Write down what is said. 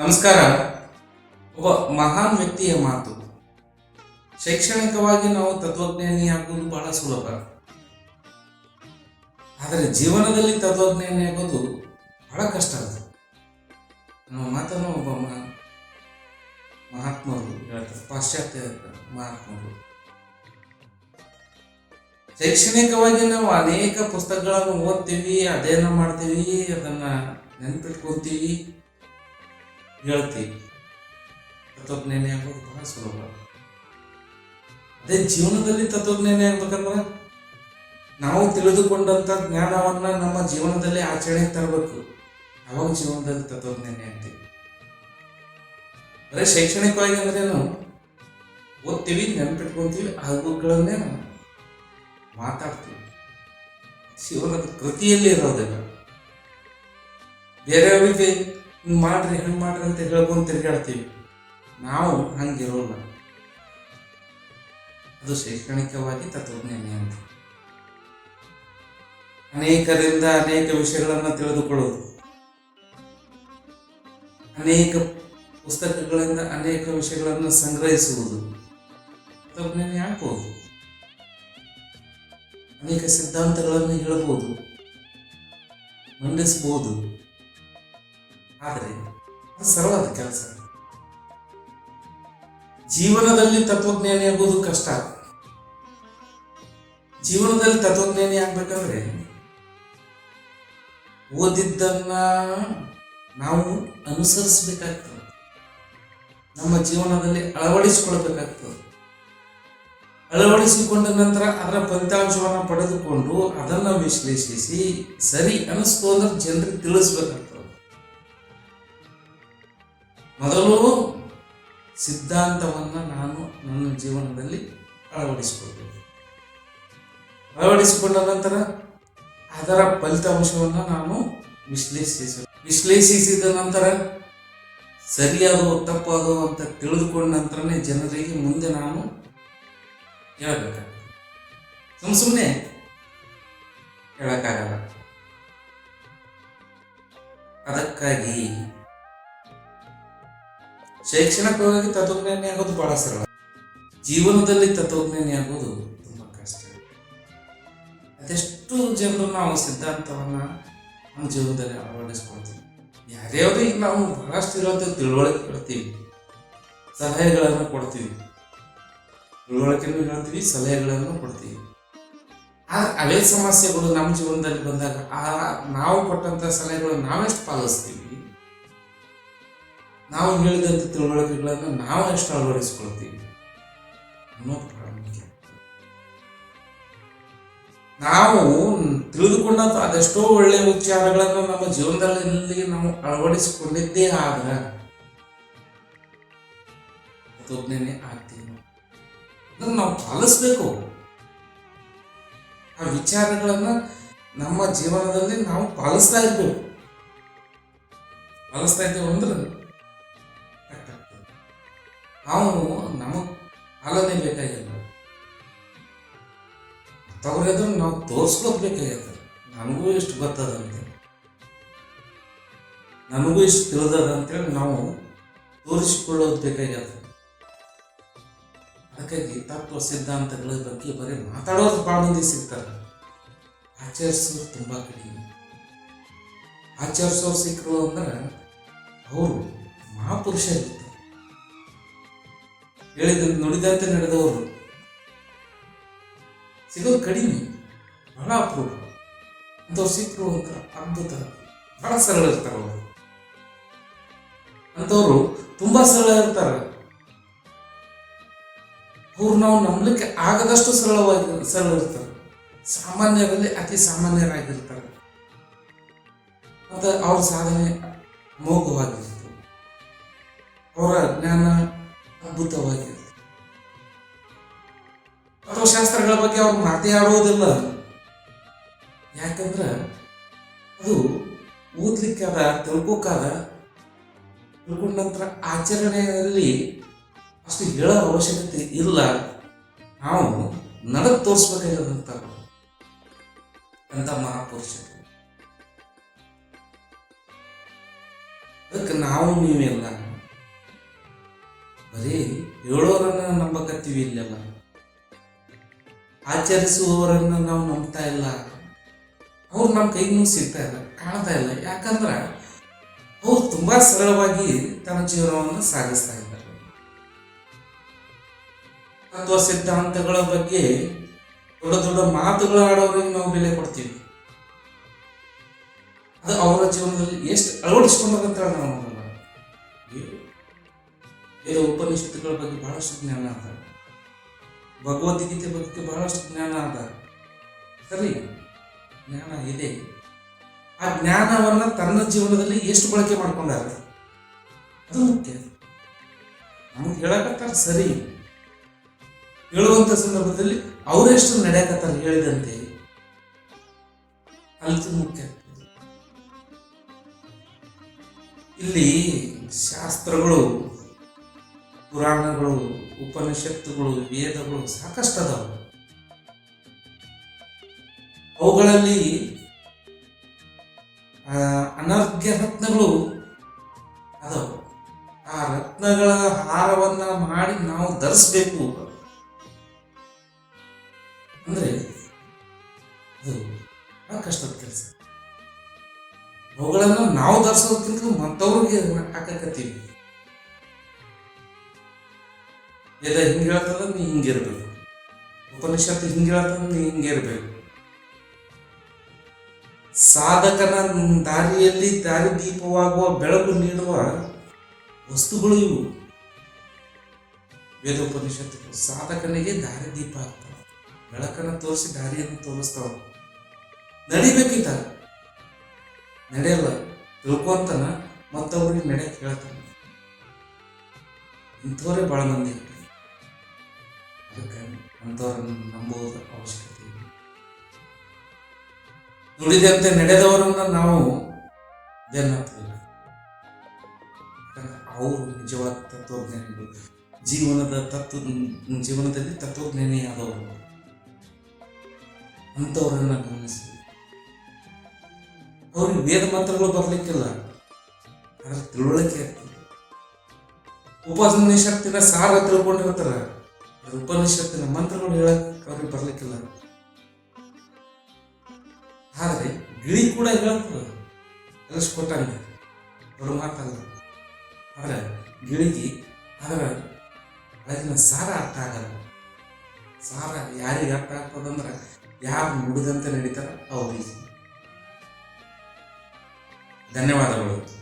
ನಮಸ್ಕಾರ. ಒಬ್ಬ ಮಹಾನ್ ವ್ಯಕ್ತಿಯ ಮಾತು. ಶೈಕ್ಷಣಿಕವಾಗಿ ನಾವು ತತ್ವಜ್ಞಾನಿ ಆಗುವುದು ಬಹಳ ಸುಲಭ. ಆದರೆ ಜೀವನದಲ್ಲಿ ತತ್ವಜ್ಞಾನಿ ಆಗೋದು ಬಹಳ ಕಷ್ಟ ಅದು. ನಮ್ಮ ಮಾತನ್ನು ಒಬ್ಬ ಮಹಾತ್ಮರು ಹೇಳ್ತಾರೆ. ಪಾಶ್ಚಾತ್ಯ ಮಹಾತ್ಮರು. ಶೈಕ್ಷಣಿಕವಾಗಿ ನಾವು ಅನೇಕ ಪುಸ್ತಕಗಳನ್ನು ಓದ್ತೀವಿ, ಅಧ್ಯಯನ ಮಾಡ್ತೀವಿ, ಅದನ್ನ ನೆನ್ಪಿಟ್ಕೊತೀವಿ ಹೇಳ್ತೀವಿ ತತ್ವಜ್ಞಾನಿ ಆಗೋದು ಬಹಳ ಸುಲಭ. ಅದೇ ಜೀವನದಲ್ಲಿ ತತ್ವಜ್ಞಾನಿ ಆಗ್ಬೇಕಂದ್ರೆ ನಾವು ತಿಳಿದುಕೊಂಡಂತ ಜ್ಞಾನವನ್ನ ನಮ್ಮ ಜೀವನದಲ್ಲಿ ಆಚರಣೆ ತರಬೇಕು. ಅವಾಗ ಜೀವನದಲ್ಲಿ ತತ್ವಜ್ಞಾನಿ ಆಗ್ತೀವಿ. ಅದೇ ಶೈಕ್ಷಣಿಕವಾಗಿ ಅಂದ್ರೇನು? ಓದ್ತೀವಿ, ನೆನಪಿಟ್ಕೊಂತೀವಿ ನಾವು ಮಾತಾಡ್ತೀವಿ. ಜೀವನದ ಕೃತಿಯಲ್ಲಿ ಇರೋದಿಲ್ಲ. ಬೇರೆಯವರಿಗೆ ಹಿಂಗ್ ಮಾಡ್ರಿ, ಹಂಗೆ ಮಾಡ್ರಿ ಅಂತ ಹೇಳ್ಕೊಂಡು ತಿರ್ಗಾಡ್ತೀವಿ. ನಾವು ಹಂಗಿರೋಲ್ಲ ಅದು ಶೈಕ್ಷಣಿಕವಾಗಿ ತತ್ವಜ್ಞಾನಿ ಅಂತ. ಅನೇಕರಿಂದ ಅನೇಕ ವಿಷಯಗಳನ್ನು ತಿಳಿದುಕೊಳ್ಳುವುದು ಅನೇಕ ಪುಸ್ತಕಗಳಿಂದ ಅನೇಕ ವಿಷಯಗಳನ್ನು ಸಂಗ್ರಹಿಸುವುದು. ತಜ್ಞಾನಿ ಹಾಕ್ಬೋದು ಅನೇಕ ಸಿದ್ಧಾಂತಗಳನ್ನು ಹೇಳಬಹುದು ಮಂಡಿಸಬಹುದು ಆದರೆ ಅದು ಸರಳವಾದ ಕೆಲಸ. ಜೀವನದಲ್ಲಿ ತತ್ವಜ್ಞಾನಿ ಆಗೋದು ಕಷ್ಟ. ಜೀವನದಲ್ಲಿ ತತ್ವಜ್ಞಾನಿ ಆಗ್ಬೇಕಂದ್ರೆ ಓದಿದ್ದನ್ನ ನಾವು ಅನುಸರಿಸಬೇಕಾಗ್ತದೆ. ನಮ್ಮ ಜೀವನದಲ್ಲಿ ಅಳವಡಿಸಿಕೊಳ್ಬೇಕಾಗ್ತದೆ ಅಳವಡಿಸಿಕೊಂಡ ನಂತರ ಅದರ ಫಲಿತಾಂಶವನ್ನು ಪಡೆದುಕೊಂಡು ಅದನ್ನು ವಿಶ್ಲೇಷಿಸಿ ಸರಿ ಅನಿಸ್ತು ಅಂದ್ರೆ ಜನರಿಗೆ ತಿಳಿಸ್ಬೇಕಾಗ್ತದೆ. ಮೊದಲು ಸಿದ್ಧಾಂತವನ್ನು ನಾನು ನನ್ನ ಜೀವನದಲ್ಲಿ ಅಳವಡಿಸಿಕೊಳ್ಬೇಕು. ಅಳವಡಿಸಿಕೊಂಡ ನಂತರ ಅದರ ಫಲಿತಾಂಶವನ್ನು ನಾನು ವಿಶ್ಲೇಷಿಸ ವಿಶ್ಲೇಷಿಸಿದ ನಂತರ ಸರಿಯಾದೋ ತಪ್ಪಾದೋ ಅಂತ ತಿಳಿದುಕೊಂಡ ನಂತರನೇ ಜನರಿಗೆ ಮುಂದೆ ನಾನು ಹೇಳಬೇಕಾಗ್ತದೆ. ಸುಮ್ಮ ಸುಮ್ಮನೆ ಹೇಳೋಕ್ಕಾಗಲ್ಲ. ಅದಕ್ಕಾಗಿ ಶೈಕ್ಷಣಿಕವಾಗಿ ತತ್ವಜ್ಞಾನಿ ಆಗೋದು ಬಹಳ ಸರಳ. ಜೀವನದಲ್ಲಿ ತತ್ವಜ್ಞಾನಿ ಆಗೋದು ತುಂಬಾ ಕಷ್ಟ. ಅದೆಷ್ಟು ಜನರು ನಾವು ಸಿದ್ಧಾಂತವನ್ನ ನಮ್ಮ ಜೀವನದಲ್ಲಿ ಅಳವಡಿಸ್ಕೊಳ್ತೀವಿ. ಯಾರ್ಯಾವ್ರಿಗೆ ನಾವು ಬಹಳಷ್ಟು ಇರೋದು ತಿಳುವಳಿಕೆ ಕೊಡ್ತೀವಿ. ಸಲಹೆಗಳನ್ನು ಕೊಡ್ತೀವಿ. ತಿಳುವಳಿಕೆಯನ್ನು ಹೇಳ್ತೀವಿ, ಸಲಹೆಗಳನ್ನು ಕೊಡ್ತೀವಿ. ಆ ಅವೇ ಸಮಸ್ಯೆಗಳು ನಮ್ಮ ಜೀವನದಲ್ಲಿ ಬಂದಾಗ ಆ, ನಾವು ಕೊಟ್ಟಂತ ಸಲಹೆಗಳು ನಾವೆಷ್ಟು ಪಾಲಿಸ್ತೀವಿ? ನಾವು ಹೇಳಿದಂಥ ತಿಳುವಳಿಕೆಗಳನ್ನು ನಾವು ಎಷ್ಟು ಅಳವಡಿಸ್ಕೊಳ್ತೀವಿ ಅನ್ನೋದು ಪ್ರಾಮುಖ್ಯ. ನಾವು ತಿಳಿದುಕೊಂಡಂಥ ಅದೆಷ್ಟೋ ಒಳ್ಳೆಯ ವಿಚಾರಗಳನ್ನು ನಮ್ಮ ಜೀವನದಲ್ಲಿ ನಾವು ಅಳವಡಿಸಿಕೊಂಡಿದ್ದೇ ಆದ್ರೆ ತತ್ವಜ್ಞಾನಿ ಆಗ್ತೀವಿ ಅದನ್ನು ನಾವು ಪಾಲಿಸ್ಬೇಕು. ಆ ವಿಚಾರಗಳನ್ನ ನಮ್ಮ ಜೀವನದಲ್ಲಿ ನಾವು ಪಾಲಿಸ್ತಾ ಇರ್ಬೇಕು. ಪಾಲಿಸ್ತಾ ಇದ್ದೇವೆ ಅಂದ್ರೆ. ನಾವು ನಮಗ್ ಪಾಲನೆ ಬೇಕಾಗಿಲ್ಲ. ಮತ್ತವ್ರೆದ್ರು ನಾವು ತೋರ್ಸ್ಕೊತ್ ಬೇಕಾಗತ್ತೆ ನನಗೂ ಇಷ್ಟು ಗೊತ್ತದಂತೆ. ನನಗೂ ಇಷ್ಟು ತಿಳಿದದ ಅಂತೇಳಿ ನಾವು ತೋರಿಸಿಕೊಳ್ಳೋದು ಬೇಕಾಗ್ಯದ ಅದಕ್ಕಾಗಿ ತತ್ವ ಸಿದ್ಧಾಂತಗಳ ಬಗ್ಗೆ ಬರೀ ಮಾತಾಡೋದು ಭಾಳ ಮಂದಿ ಸಿಗ್ತಾರೆ. ಆಚರಿಸೋರು ತುಂಬ ಕಡಿಮೆ. ಆಚರಿಸೋರು ಸಿಕ್ಕರು ಅಂದ್ರೆ ಅವರು ಮಹಾಪುರುಷರಿರ್ತಾರೆ ಹೇಳಿದ ನುಡಿದಂತೆ ನಡೆದವರು. ಸಿಗೋದು ಕಡಿಮೆ, ಬಹಳ ಅಪರೂಪ. ಅಂಥವ್ರು ಸಿಕ್ಕರು ಅಂತ ಅದ್ಭುತ. ಬಹಳ ಸರಳ ಇರ್ತಾರೆ ಅವರು. ಅಂಥವ್ರು ತುಂಬಾ ಸರಳ ಇರ್ತಾರೆ. ಅವ್ರು ನಾವು ನಂಬಲಿಕ್ಕೆ ಆಗದಷ್ಟು ಸರಳವಾಗಿ, ಸರಳ ಇರ್ತಾರೆ. ಸಾಮಾನ್ಯರಲ್ಲಿ ಅತಿ ಸಾಮಾನ್ಯರಾಗಿರ್ತಾರೆ. ಮತ್ತೆ ಅವ್ರ ಸಾಧನೆ ಮೋಘವಾಗಿರ್ತದೆ ಅವರ ಜ್ಞಾನ ಅದ್ಭುತವಾಗಿರ್ತದೆ ಅಥವಾ ಶಾಸ್ತ್ರಗಳ ಬಗ್ಗೆ ಅವ್ರು ಮಾತಾಡೋದಿಲ್ಲ ಯಾಕಂದ್ರೆ ಅದು ಓದ್ಲಿಕ್ಕಾದ ತಿಳ್ಕೋಕಾದ ತಿಳ್ಕೊಂಡ ನಂತರ ಆಚರಣೆಯಲ್ಲಿ ಅಷ್ಟು ಹೇಳೋ ಅವಶ್ಯಕತೆ ಇಲ್ಲ. ನಾವು ನಡೆದು ತೋರಿಸ್ಬೇಕಾಗಿರೋದಂತ ಅಂತ ಮಹಾಪುರುಷರು. ಅದಕ್ಕೆ ನಾವು ನೀವೆಲ್ಲ ಬರೀ ಹೇಳೋರನ್ನ ನಂಬಕತ್ತೀವಿ ಇಲ್ಲೆಲ್ಲ. ಆಚರಿಸುವವರನ್ನ ನಾವು ನಂಬ್ತಾ ಇಲ್ಲ. ಅವ್ರು ನಮ್ಮ ಕೈಗೂ ಸಿಗ್ತಾ ಇಲ್ಲ, ಕಾಣ್ತಾ ಇಲ್ಲ. ಯಾಕಂದ್ರೆ ಅವ್ರು ತುಂಬಾ ಸರಳವಾಗಿ ತನ್ನ ಜೀವನವನ್ನು ಸಾಗಿಸ್ತಾ ಇದ್ದಾರೆ. ತತ್ವ ಸಿದ್ಧಾಂತಗಳ ಬಗ್ಗೆ ದೊಡ್ಡ ದೊಡ್ಡ ಮಾತುಗಳು ಆಡೋರಿಗೆ ನಾವು ಬೆಲೆ ಕೊಡ್ತೀವಿ. ಅದು ಅವರ ಜೀವನದಲ್ಲಿ ಎಷ್ಟು ಅಳವಡಿಸ್ಕೊಂಡಂತ ನಾವು ನೋಡಲ್ಲ. ಇದು ಉಪನಿಷತ್ತುಗಳ ಬಗ್ಗೆ ಬಹಳಷ್ಟು ಜ್ಞಾನ ಅದ. ಭಗವದ್ಗೀತೆ ಬಗ್ಗೆ ಬಹಳಷ್ಟು ಜ್ಞಾನ ಅದ. ಸರಿ? ಜ್ಞಾನ ಇದೆ. ಆ ಜ್ಞಾನವನ್ನ ತನ್ನ ಜೀವನದಲ್ಲಿ ಎಷ್ಟು ಬಳಕೆ ಮಾಡ್ಕೊಂಡಾರ? ಅದು ಮುಖ್ಯ. ನಮ್ಗೆ ಹೇಳಕತ್ತಾರ ಸರಿ. ಹೇಳುವಂಥ ಸಂದರ್ಭದಲ್ಲಿ ಅವರೆಷ್ಟು ನಡೆಯಕತ್ತಾರ ಹೇಳಿದಂತೆ ಅಲ್ಲಿ ಮುಖ್ಯ. ಇಲ್ಲಿ ಶಾಸ್ತ್ರಗಳು ಪುರಾಣಗಳು, ಉಪನಿಷತ್ತುಗಳು, ವೇದಗಳು ಸಾಕಷ್ಟು ಅದಾವ ಅವುಗಳಲ್ಲಿ ಅನರ್ಘ್ಯ ರತ್ನಗಳು ಅದಾವ. ಆ ರತ್ನಗಳ ಹಾರವನ್ನ ಮಾಡಿ ನಾವು ಧರಿಸ್ಬೇಕು. ಅಂದ್ರೆ, ಅದು ಕಷ್ಟದ ಕೆಲಸ. ಅವುಗಳನ್ನು ನಾವು ಧರಿಸೋದಕ್ಕಿಂತ ಮತ್ತವ್ರಿಗೆ ಹಾಕಕತ್ತೀವಿ. ವೇದ ಹಿಂಗೆ ಹೇಳ್ತದ, ನೀ ಹಿಂಗಿರ್ಬೇಕು ಉಪನಿಷತ್ತು ಹಿಂಗೆ ಹೇಳ್ತದ, ನೀ ಹಿಂಗಿರ್ಬೇಕು ಸಾಧಕನ ದಾರಿಯಲ್ಲಿ ದಾರಿದೀಪವಾಗುವ ಬೆಳಕು ನೀಡುವ ವಸ್ತುಗಳು ಇವು. ವೇದೋಪನಿಷತ್ತುಗಳು ಸಾಧಕನಿಗೆ ದಾರಿದೀಪ ಆಗ್ತಾವ ಬೆಳಕನ್ನು ತೋರಿಸಿ ದಾರಿಯನ್ನು ತೋರಿಸ್ತಾವ. ನಡಿಬೇಕಿತ್ತ? ನಡೆಯಲ್ಲ. ತಿಳ್ಕೊಂತಾನ ಮತ್ತೊಬ್ಬರಿಗೆ ನಡೆಯಕ್ಕೆ ಹೇಳ್ತಾನೆ ಇಂಥವರೇ ಭಾಳ ಮಂದಿ. ಅಂಥವ್ರನ್ನ ನಂಬುವುದು ಅವಶ್ಯಕತೆ ಇದೆ. ನುಡಿದಂತೆ ನಡೆದವರನ್ನು ನಾವು ಬೆನ್ನತ್ತಿಲ್ಲ ಅವರು ನಿಜವಾದ ತತ್ವಜ್ಞಾನಿಗಳು. ಜೀವನದ ತತ್ವ, ಜೀವನದಲ್ಲಿ ತತ್ವಜ್ಞಾನಿಯಾದವರು ಅಂಥವರನ್ನು ಗಮನಿಸಿ ಅವ್ರಿಗೆ ವೇದ ಮಂತ್ರಗಳು ಬರ್ಲಿಕ್ಕಿಲ್ಲ. ಆದ್ರೆ ತಿಳುವಳಿಕೆ ಇರ್ತದೆ ಶಕ್ತಿನ ಸಾರ ತಿಳ್ಕೊಂಡಿರ್ತಾರ. ಆದ್ರೆ ಉಪನಿಷತ್ತಿನ ಮಂತ್ರಗಳು ಹೇಳಕ್ ಅವ್ರಿಗೆ ಬರ್ಲಿಕ್ಕಿಲ್ಲ. ಆದ್ರೆ ಗಿಳಿ ಕೂಡ ಹೇಳ್ತದ ಕಲಿಸ್ಕೊಟ್ಟಂಗೆ ದೊಡ್ಡ ಮಾತಲ್ಲ. ಆದ್ರೆ ಗಿಳಿಗೆ ಅದರ ಅದನ್ನ ಸಾರ ಅರ್ಥ ಆಗಲ್ಲ. ಸಾರ ಯಾರಿಗೆ ಅರ್ಥ ಆಗ್ತದಂದ್ರೆ ಯಾರು ನುಡಿದಂತೆ ನಡೀತಾರ ಅವ್ರಿಗೆ. ಧನ್ಯವಾದಗಳು.